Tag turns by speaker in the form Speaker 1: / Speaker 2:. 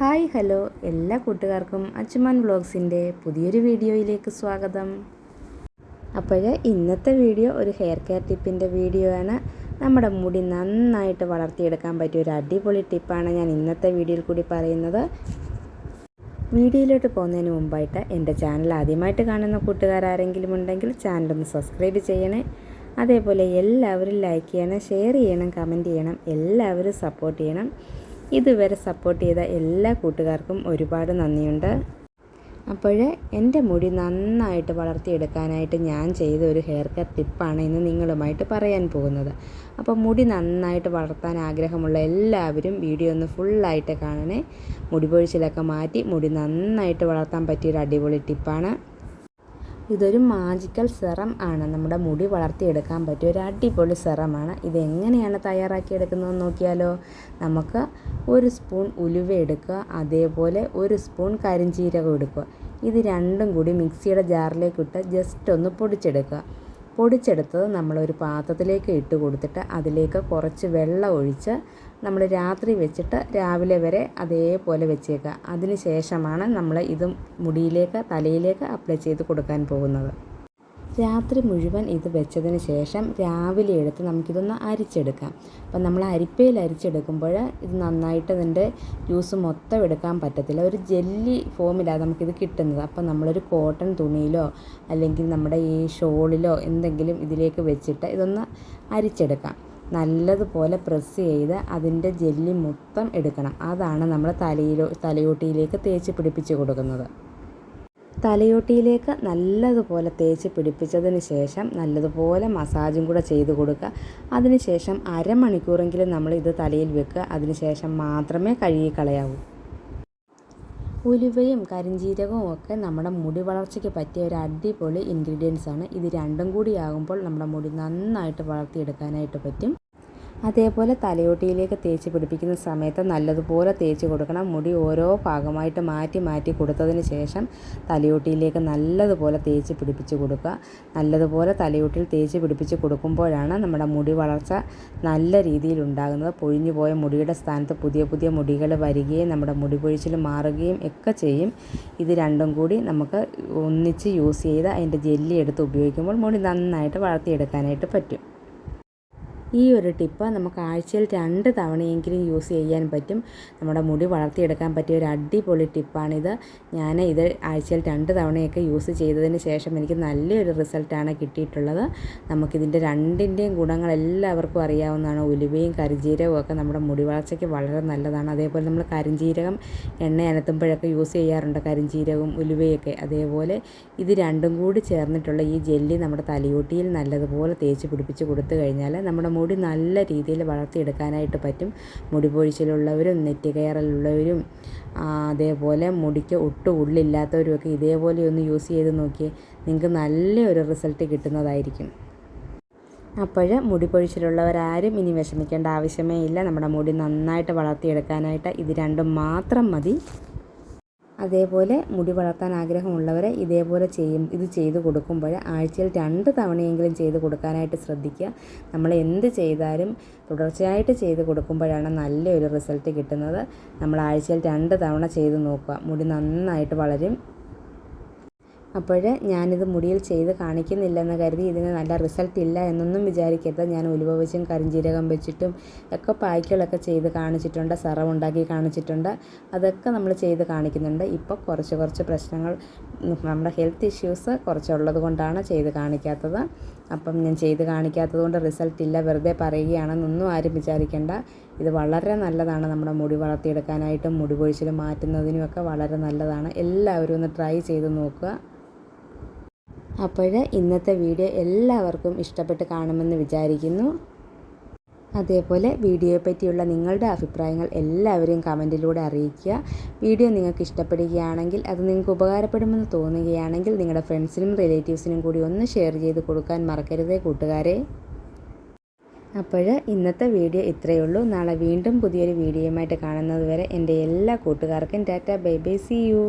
Speaker 1: Hi hello. എല്ലാ കൂട്ടുകാർക്കും അച്ചുമാൻ വ്ളോഗ്സിന്റെ പുതിയൊരു വീഡിയോയിലേക്ക് സ്വാഗതം. അപ്പോൾ ഇന്നത്തെ വീഡിയോ ഒരു ഹെയർ കെയർ ടിപ്പിന്റെ വീഡിയോ ആണ് നമ്മുടെ മുടി നന്നായിട്ട് വളർത്തിയെടുക്കാൻ പറ്റിയ ഒരു അടിപൊളി ടിപ്പാണ് ഞാൻ ഇന്നത്തെ വീഡിയോയിൽ കൂടി പറയുന്നത്. വീഡിയോയിലോട്ട് പോകുന്നതിന് മുമ്പായിട്ട് എന്റെ ചാനൽ ആദ്യമായിട്ട് കാണുന്ന കൂട്ടുകാരാരെങ്കിലും ഉണ്ടെങ്കിൽ ചാനലൊന്ന് സബ്സ്ക്രൈബ് ചെയ്യണേ. അതേപോലെ എല്ലാവരും ലൈക്ക് ചെയ്യണം ഷെയർ ചെയ്യണം കമന്റ് ചെയ്യണം എല്ലാവരും സപ്പോർട്ട് ചെയ്യണം. ഇതുവരെ സപ്പോർട്ട് ചെയ്ത എല്ലാ കൂട്ടുകാർക്കും ഒരുപാട് നന്ദിയുണ്ട്. അപ്പോൾ എന്റെ മുടി നന്നായിട്ട് വളർത്തിയെടുക്കാനായിട്ട് ഞാൻ ചെയ്ത ഒരു ഹെയർ കെയർ ടിപ്പാണ് ഇന്ന് നിങ്ങളുമായിട്ട് പറയാൻ പോകുന്നത്. അപ്പോൾ മുടി നന്നായിട്ട് വളർത്താൻ ആഗ്രഹമുള്ള എല്ലാവരും വീഡിയോ ഒന്ന് ഫുള്ളായിട്ട് കാണണേ. മുടി പൊഴിച്ചിലൊക്കെ മാറ്റി മുടി നന്നായിട്ട് വളർത്താൻ പറ്റിയൊരു അടിപൊളി ടിപ്പാണ് ഇതൊരു മാജിക്കൽ സെറം ആണ്. നമ്മുടെ മുടി വളർത്തിയെടുക്കാൻ പറ്റിയ ഒരു അടിപൊളി സെറമാണ് ഇതെങ്ങനെയാണ് തയ്യാറാക്കിയെടുക്കുന്നതെന്ന് നോക്കിയാലോ? നമുക്ക് ഒരു സ്പൂൺ ഉലുവ എടുക്കുക അതേപോലെ ഒരു സ്പൂൺ കരിഞ്ചീരകം എടുക്കുക. ഇത് രണ്ടും കൂടി മിക്സിയുടെ ജാറിലേക്ക് ഇട്ട് ജസ്റ്റ് ഒന്ന് പൊടിച്ചെടുക്കുക. പൊടിച്ചെടുത്തത് നമ്മളൊരു പാത്രത്തിലേക്ക് ഇട്ട് കൊടുത്തിട്ട് അതിലേക്ക് കുറച്ച് വെള്ളം ഒഴിച്ച് നമ്മൾ രാത്രി വെച്ചിട്ട് രാവിലെ വരെ അതേപോലെ വെച്ചേക്കുക. അതിന് ശേഷമാണ് നമ്മൾ ഇത് മുടിയിലേക്ക് തലയിലേക്ക് അപ്ലൈ ചെയ്ത് കൊടുക്കാൻ പോകുന്നത്. രാത്രി മുഴുവൻ ഇത് വെച്ചതിന് ശേഷം രാവിലെ എടുത്ത് നമുക്കിതൊന്ന് അരിച്ചെടുക്കാം. അപ്പം നമ്മൾ അരിപ്പയിൽ അരിച്ചെടുക്കുമ്പോൾ ഇത് നന്നായിട്ട് ഇതിന്റെ ജ്യൂസ് മൊത്തം എടുക്കാൻ പറ്റത്തില്ല. ഒരു ജെല്ലി ഫോമിലാണ് നമുക്കിത് കിട്ടുന്നത്. അപ്പം നമ്മളൊരു കോട്ടൺ തുണിയിലോ അല്ലെങ്കിൽ നമ്മുടെ ഈ ഷോളിലോ എന്തെങ്കിലും ഇതിലേക്ക് വെച്ചിട്ട് ഇതൊന്ന് അരിച്ചെടുക്കാം. നല്ലതുപോലെ പ്രസ് ചെയ്ത് അതിന്റെ ജെല്ലി മൊത്തം എടുക്കണം. അതാണ് നമ്മൾ തലയിലോ തലയോട്ടിയിലേക്ക് തേച്ച് പിടിപ്പിച്ച് കൊടുക്കുന്നത്. തലയോട്ടിയിലേക്ക് നല്ലതുപോലെ തേച്ച് പിടിപ്പിച്ചതിന് ശേഷം നല്ലതുപോലെ മസാജും കൂടെ ചെയ്ത് കൊടുക്കുക. അതിനുശേഷം അരമണിക്കൂറെങ്കിലും നമ്മൾ ഇത് തലയിൽ വെക്കുക. അതിനുശേഷം മാത്രമേ കഴുകി കളയാവൂ. ഉലുവയും കരിഞ്ജീരകവും ഒക്കെ നമ്മുടെ മുടി വളർച്ചയ്ക്ക് പറ്റിയ ഒരു അടിപൊളി ഇൻഗ്രീഡിയൻസ് ആണ്. ഇത് രണ്ടും കൂടി ആകുമ്പോൾ നമ്മുടെ മുടി നന്നായിട്ട് വളർത്തിയെടുക്കാനായിട്ട് പറ്റും. അതേപോലെ തലയോട്ടിയിലേക്ക് തേച്ച് പിടിപ്പിക്കുന്ന സമയത്ത് നല്ലതുപോലെ തേച്ച് കൊടുക്കണം. മുടി ഓരോ ഭാഗമായിട്ട് മാറ്റി മാറ്റി കൊടുത്തതിന് ശേഷം തലയോട്ടിയിലേക്ക് നല്ലതുപോലെ തേച്ച് പിടിപ്പിച്ച് കൊടുക്കുക. നല്ലതുപോലെ തലയോട്ടിയിൽ തേച്ച് പിടിപ്പിച്ച് കൊടുക്കുമ്പോഴാണ് നമ്മുടെ മുടി വളർച്ച നല്ല രീതിയിൽ ഉണ്ടാകുന്നത്. പൊഴിഞ്ഞു പോയ മുടിയുടെ സ്ഥാനത്ത് പുതിയ പുതിയ മുടികൾ വരികയും നമ്മുടെ മുടി പൊഴിച്ചിൽ മാറുകയും ഒക്കെ ചെയ്യും. ഇത് രണ്ടും കൂടി നമുക്ക് ഒന്നിച്ച് യൂസ് ചെയ്ത് അതിന്റെ ജെല്ലി എടുത്ത് ഉപയോഗിക്കുമ്പോൾ മുടി നന്നായിട്ട് വളർത്തിയെടുക്കാനായിട്ട് പറ്റും. ഈ ഒരു ടിപ്പ് നമുക്ക് ആഴ്ചയിൽ രണ്ട് തവണയെങ്കിലും യൂസ് ചെയ്യാൻ പറ്റും. നമ്മുടെ മുടി വളർത്തിയെടുക്കാൻ പറ്റിയ ഒരു അടിപൊളി ടിപ്പാണിത്. ഞാൻ ഇത് ആഴ്ചയിൽ രണ്ട് തവണയൊക്കെ യൂസ് ചെയ്തതിന് ശേഷം എനിക്ക് നല്ലൊരു റിസൾട്ടാണ് കിട്ടിയിട്ടുള്ളത്. നമുക്കിതിന്റെ രണ്ടിന്റെയും ഗുണങ്ങൾ എല്ലാവർക്കും അറിയാവുന്നതാണ്. ഉലുവയും കരിഞ്ജീരകവും ഒക്കെ നമ്മുടെ മുടി വളർച്ചയ്ക്ക് വളരെ നല്ലതാണ്. അതേപോലെ നമ്മൾ കരിഞ്ജീരകം എണ്ണ അനത്തുമ്പോഴൊക്കെ യൂസ് ചെയ്യാറുണ്ട്. കരിഞ്ജീരകവും ഉലുവയൊക്കെ അതേപോലെ ഇത് രണ്ടും കൂടി ചേർന്നിട്ടുള്ള ഈ ജെല്ലി നമ്മുടെ തലയോട്ടിയിൽ നല്ലതുപോലെ തേച്ച് പിടിപ്പിച്ച് കൊടുത്തു കഴിഞ്ഞാൽ നമ്മുടെ മുടി നല്ല രീതിയിൽ വളർത്തിയെടുക്കാനായിട്ട് പറ്റും. മുടി പൊഴിച്ചിലുള്ളവരും നെറ്റി കയറലുള്ളവരും അതേപോലെ മുടിക്ക് ഒട്ടും ഉള്ളില്ലാത്തവരുമൊക്കെ ഇതേപോലെ ഒന്ന് യൂസ് ചെയ്ത് നോക്കിയേ നിങ്ങൾക്ക് നല്ലൊരു റിസൾട്ട് കിട്ടുന്നതായിരിക്കും. അപ്പോൾ മുടി പൊഴിച്ചിലുള്ളവരാരും ഇനി വിഷമിക്കേണ്ട ആവശ്യമേ ഇല്ല. നമ്മുടെ മുടി നന്നായിട്ട് വളർത്തിയെടുക്കാനായിട്ട് ഇത് രണ്ടും മാത്രം മതി. അതേപോലെ മുടി വളർത്താൻ ആഗ്രഹമുള്ളവരെ ഇതേപോലെ ചെയ്യും ഇത് ചെയ്ത് കൊടുക്കുമ്പോൾ ആഴ്ചയിൽ രണ്ട് തവണയെങ്കിലും ചെയ്ത് കൊടുക്കാനായിട്ട് ശ്രദ്ധിക്കുക. നമ്മൾ എന്ത് ചെയ്താലും തുടർച്ചയായിട്ട് ചെയ്ത് കൊടുക്കുമ്പോഴാണ് നല്ലൊരു റിസൾട്ട് കിട്ടുന്നത്. നമ്മൾ ആഴ്ചയിൽ രണ്ട് തവണ ചെയ്ത് നോക്കുക. മുടി നന്നായിട്ട് വളരും. അപ്പോൾ ഞാനിത് മുടിയിൽ ചെയ്ത് കാണിക്കുന്നില്ലെന്ന് കരുതി ഇതിന് നല്ല റിസൾട്ട് ഇല്ല എന്നൊന്നും വിചാരിക്കരുത്. ഞാൻ ഉലുവ വെച്ചും കരിഞ്ജീരകം വെച്ചിട്ടും ഒക്കെ പായ്ക്കുകളൊക്കെ ചെയ്ത് കാണിച്ചിട്ടുണ്ട് സെറം ഉണ്ടാക്കി കാണിച്ചിട്ടുണ്ട്. അതൊക്കെ നമ്മൾ ചെയ്ത് കാണിക്കുന്നുണ്ട്. ഇപ്പോൾ കുറച്ച് കുറച്ച് പ്രശ്നങ്ങൾ നമ്മുടെ ഹെൽത്ത് ഇഷ്യൂസ് കുറച്ചുള്ളത് കൊണ്ടാണ് ചെയ്ത് കാണിക്കാത്തത്. അപ്പം ഞാൻ ചെയ്ത് കാണിക്കാത്തത് കൊണ്ട് റിസൾട്ട് ഇല്ല വെറുതെ പറയുകയാണെന്നൊന്നും ആരും വിചാരിക്കേണ്ട. ഇത് വളരെ നല്ലതാണ് നമ്മുടെ മുടി വളർത്തിയെടുക്കാനായിട്ടും മുടി പൊഴിച്ചിൽ മാറ്റുന്നതിനുമൊക്കെ വളരെ നല്ലതാണ്. എല്ലാവരും ഒന്ന് ട്രൈ ചെയ്ത് നോക്കുക. അപ്പോൾ ഇന്നത്തെ വീഡിയോ എല്ലാവർക്കും ഇഷ്ടപ്പെട്ട് കാണുമെന്ന് വിചാരിക്കുന്നു. അതേപോലെ വീഡിയോയെ പറ്റിയുള്ള നിങ്ങളുടെ അഭിപ്രായങ്ങൾ എല്ലാവരെയും കമന്റിലൂടെ അറിയിക്കുക. വീഡിയോ നിങ്ങൾക്ക് ഇഷ്ടപ്പെടുകയാണെങ്കിൽ അത് നിങ്ങൾക്ക് ഉപകാരപ്പെടുമെന്ന് തോന്നുകയാണെങ്കിൽ നിങ്ങളുടെ ഫ്രണ്ട്സിനും റിലേറ്റീവ്സിനും കൂടി ഒന്ന് ഷെയർ ചെയ്ത് കൊടുക്കാൻ മറക്കരുതേ കൂട്ടുകാരെ. അപ്പോൾ ഇന്നത്തെ വീഡിയോ ഇത്രയേ ഉള്ളൂ. നാളെ വീണ്ടും പുതിയൊരു വീഡിയോയുമായിട്ട് കാണുന്നത് വരെ എന്റെ എല്ലാ കൂട്ടുകാർക്കും tata bye bye see you.